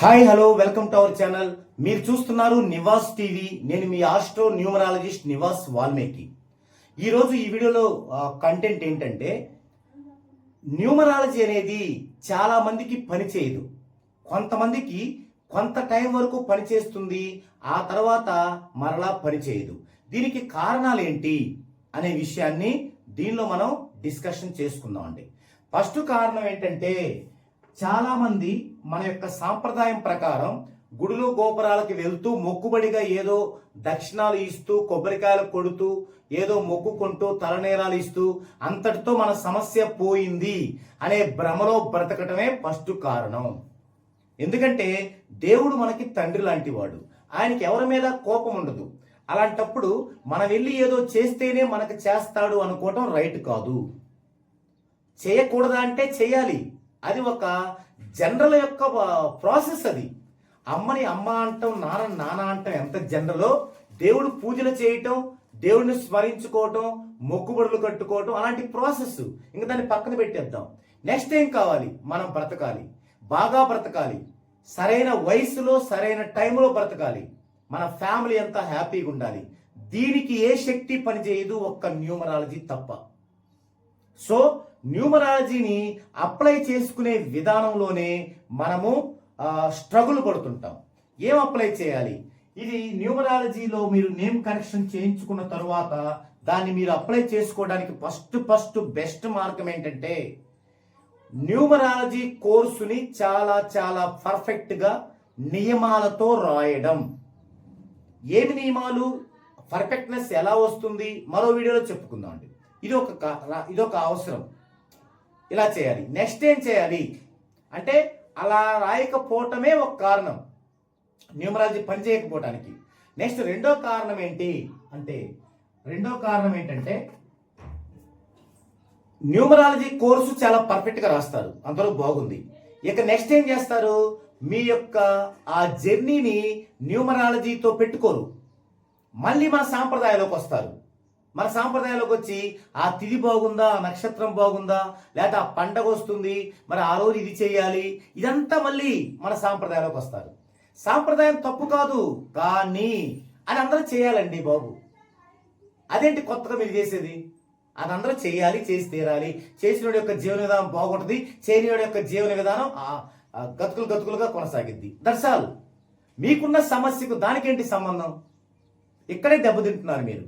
Hi hello welcome to our channel. మీరు చూస్తున్నారు Nivas TV. నేను మీ ఆస్ట్రో న్యూమరాలజిస్ట్ నివాస్ వాల్మీకి. ఈరోజు ఈ వీడియోలో కంటెంట్ ఏంటంటే న్యూమరాలజీ అనేది చాలామందికి పనిచేయదు. కొంతమందికి కొంత టైం వరకు పనిచేస్తుంది ఆ తర్వాత మరలా పనిచేయదు. దీనికి కారణాలు ఏంటి అనే విషయాన్ని దీనిలో మనం డిస్కషన్ చేసుకుందాం అండి ఫస్ట్ కారణం ఏంటంటే చాలామంది మన యొక్క సాంప్రదాయం ప్రకారం గుడులు గోపురాలకి వెళ్తూ మొక్కుబడిగా ఏదో దక్షిణాలు ఇస్తూ కొబ్బరికాయలు కొడుతూ ఏదో మొక్కుకుంటూ తలనేరాలు ఇస్తూ అంతటితో మన సమస్య పోయింది అనే భ్రమలో బ్రతకటమే ఫస్ట్ కారణం. ఎందుకంటే దేవుడు మనకి తండ్రి లాంటివాడు. ఆయనకి ఎవరి మీద కోపం ఉండదు. అలాంటప్పుడు మనం వెళ్ళి ఏదో చేస్తేనే మనకు చేస్తాడు అనుకోవటం రైట్ కాదు. చేయకూడదా అంటే చేయాలి. అది ఒక జనరల్ యొక్క ప్రాసెస్ అది. అమ్మని అమ్మ అంటాం నాన్న నాన్న అంటాం ఎంత జనరలో దేవుడు పూజలు చేయటం దేవుడిని స్మరించుకోవటం మొక్కుబడులు కట్టుకోవటం అలాంటి ప్రాసెస్. ఇంకా దాన్ని పక్కన పెట్టేద్దాం. నెక్స్ట్ ఏం కావాలి? మనం బ్రతకాలి. బాగా బ్రతకాలి. సరైన వయసులో సరైన టైంలో బ్రతకాలి. మన ఫ్యామిలీ అంతా హ్యాపీగా ఉండాలి. దీనికి ఏ శక్తి పనిచేయదు ఒక్క న్యూమరాలజీ తప్ప. సో న్యూమరాలజీని అప్లై చేసుకునే విధానంలోనే మనము స్ట్రగుల్ పడుతుంటాం. ఏం అప్లై చేయాలి? ఇది న్యూమరాలజీలో మీరు నేమ్ కరెక్షన్ చేయించుకున్న తరువాత దాన్ని మీరు అప్లై చేసుకోవడానికి ఫస్ట్ ఫస్ట్ బెస్ట్ మార్గం ఏంటంటే న్యూమరాలజీ కోర్సుని చాలా చాలా పర్ఫెక్ట్గా నియమాలతో రాయడం. ఏమి నియమాలు? పర్ఫెక్ట్నెస్ ఎలా వస్తుంది? మరో వీడియోలో చెప్పుకుందాం అండి ఇది ఒక కా- ఇది ఒక అవసరం. ఇలా చేయాలి. నెక్స్ట్ ఏం చేయాలి? అంటే అలా రాయకపోవటమే ఒక కారణం. న్యూమరాలజీ పనిచేయకపోవటానికి నెక్స్ట్ రెండో కారణం ఏంటి? అంటే రెండో కారణం ఏంటంటే న్యూమరాలజీ కోర్సు చాలా పర్ఫెక్ట్గా రాస్తారు. అందరూ బాగుంది. ఇక నెక్స్ట్ ఏం చేస్తారు? మీ యొక్క ఆ జర్నీని న్యూమరాలజీతో పెట్టుకోరు. మళ్ళీ మన సాంప్రదాయాలకు వస్తారు. మన సాంప్రదాయాలకు వచ్చి ఆ తిది బాగుందా ఆ నక్షత్రం బాగుందా లేదా ఆ పండగ వస్తుంది మరి ఆ రోజు ఇది చేయాలి ఇదంతా మళ్ళీ మన సాంప్రదాయాలకు వస్తారు. సాంప్రదాయం తప్పు కాదు కానీ అది అందరూ చేయాలండి బాబు. అదేంటి కొత్తగా మీరు చేసేది? అది అందరూ చేయాలి చేసి తీరాలి. చేసిన యొక్క జీవన విధానం బాగుంటుంది చేయని యొక్క జీవన విధానం గతుకులు గతుకులుగా కొనసాగిద్ది. దర్శాలు మీకున్న సమస్యకు దానికేంటి సంబంధం? ఇక్కడే దెబ్బతింటున్నారు మీరు.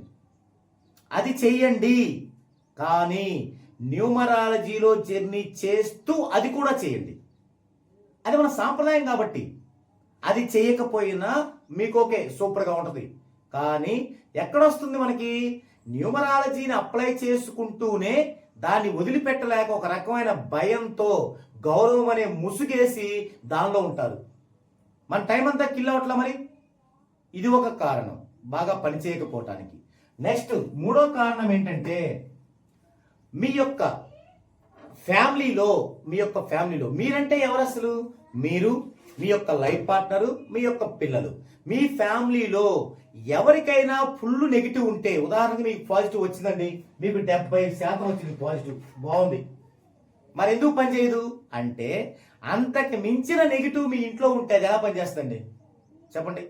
అది చెయ్యండి. కానీ న్యూమరాలజీలో జర్నీ చేస్తూ అది కూడా చేయండి అది మన సాంప్రదాయం కాబట్టి. అది చేయకపోయినా మీకు ఓకే సూపర్గా ఉంటుంది. కానీ ఎక్కడొస్తుంది మనకి? న్యూమరాలజీని అప్లై చేసుకుంటూనే దాన్ని వదిలిపెట్టలేక ఒక రకమైన భయంతో గౌరవం అనే ముసుగేసి దానిలో ఉంటారు. మన టైం అంతా కిల్ అవట్లా మరి? ఇది ఒక కారణం. బాగా పనిచేయకపోవటానికి. నెక్స్ట్ మూడో కారణం ఏంటంటే మీ యొక్క ఫ్యామిలీలో మీ యొక్క ఫ్యామిలీలో మీరంటే ఎవరు అసలు? మీరు మీ యొక్క లైఫ్ పార్ట్నరు మీ యొక్క పిల్లలు. మీ ఫ్యామిలీలో ఎవరికైనా ఫుల్ నెగిటివ్ ఉంటే ఉదాహరణకి మీకు పాజిటివ్ వచ్చిందండి మీకు డెబ్బై శాతం వచ్చింది పాజిటివ్ బాగుంది. మరి ఎందుకు పనిచేయదు అంటే అంతకు మించిన నెగిటివ్ మీ ఇంట్లో ఉంటే ఎలా పనిచేస్తుంది చెప్పండి.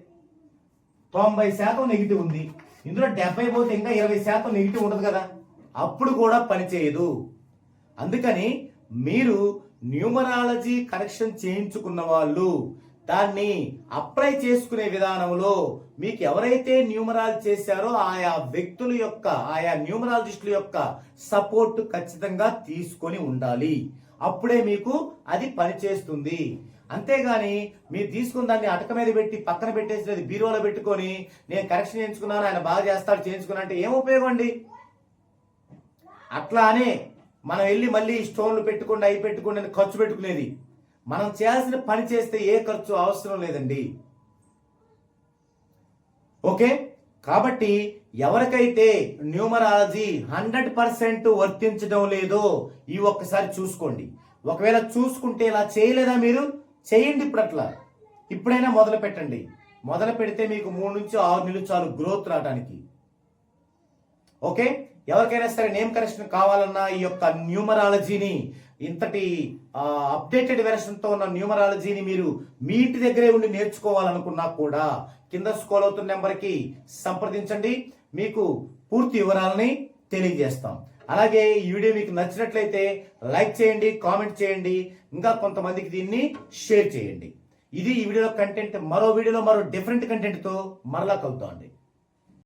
తొంభై శాతం నెగిటివ్ ఉంది. ఇందులో డెబ్బై పోతే ఇంకా ఇరవై శాతం నెగిటివ్ ఉండదు కదా. అప్పుడు కూడా పనిచేయదు అందుకని మీరు న్యూమరాలజీ కరెక్షన్ చేయించుకున్న వాళ్ళు దాన్ని అప్లై చేసుకునే విధానంలో మీకు ఎవరైతే న్యూమరాల్ చేశారో ఆయా వ్యక్తుల యొక్క ఆయా న్యూమరాలజిస్టుల యొక్క సపోర్ట్ ఖచ్చితంగా తీసుకొని ఉండాలి. అప్పుడే మీకు అది పనిచేస్తుంది. అంతేగాని మీరు తీసుకున్న దాన్ని అటక మీద పెట్టి పక్కన పెట్టేసి లేదు బీరువాలో పెట్టుకొని నేను కరెక్షన్ చేయించుకున్నాను ఆయన బాగా చేస్తాడు చేయించుకున్నా అంటే ఏం ఉపయోగం అండి? అట్లానే మనం వెళ్ళి మళ్ళీ స్టోన్లు పెట్టుకుండా అవి పెట్టుకుండా ఖర్చు పెట్టుకునేది. మనం చేయాల్సిన పని చేస్తే ఏ ఖర్చు అవసరం లేదండి. ఓకే? కాబట్టి ఎవరికైతే న్యూమరాలజీ హండ్రెడ్ పర్సెంట్ వర్తించడం లేదో ఈ ఒక్కసారి చూసుకోండి. ఒకవేళ చూసుకుంటే ఇలా చేయలేదా మీరు? చేయండి ఇప్పుడు అట్లా ఇప్పుడైనా మొదలు పెట్టండి. మొదలు పెడితే మీకు మూడు నుంచి ఆరు నెలలు చాలు గ్రోత్ రావడానికి ఓకే? ఎవరికైనా సరే నేమ్ కరెక్షన్ కావాలన్నా ఈ యొక్క న్యూమరాలజీని ఇంతటి అప్డేటెడ్ వెర్షన్తో ఉన్న న్యూమరాలజీని మీరు మీ ఇంటి దగ్గరే ఉండి నేర్చుకోవాలనుకున్నా కూడా కింద స్కోల్ అవుతున్న నెంబర్కి సంప్రదించండి. మీకు పూర్తి వివరాలని తెలియజేస్తాం. అలాగే ఈ వీడియో మీకు నచ్చినట్లయితే లైక్ చేయండి కామెంట్ చేయండి ఇంకా కొంతమందికి దీన్ని షేర్ చేయండి. ఇది ఈ వీడియోలో కంటెంట్ మరో వీడియోలో మరో డిఫరెంట్ కంటెంట్తో మరలా కలుద్దాం అండి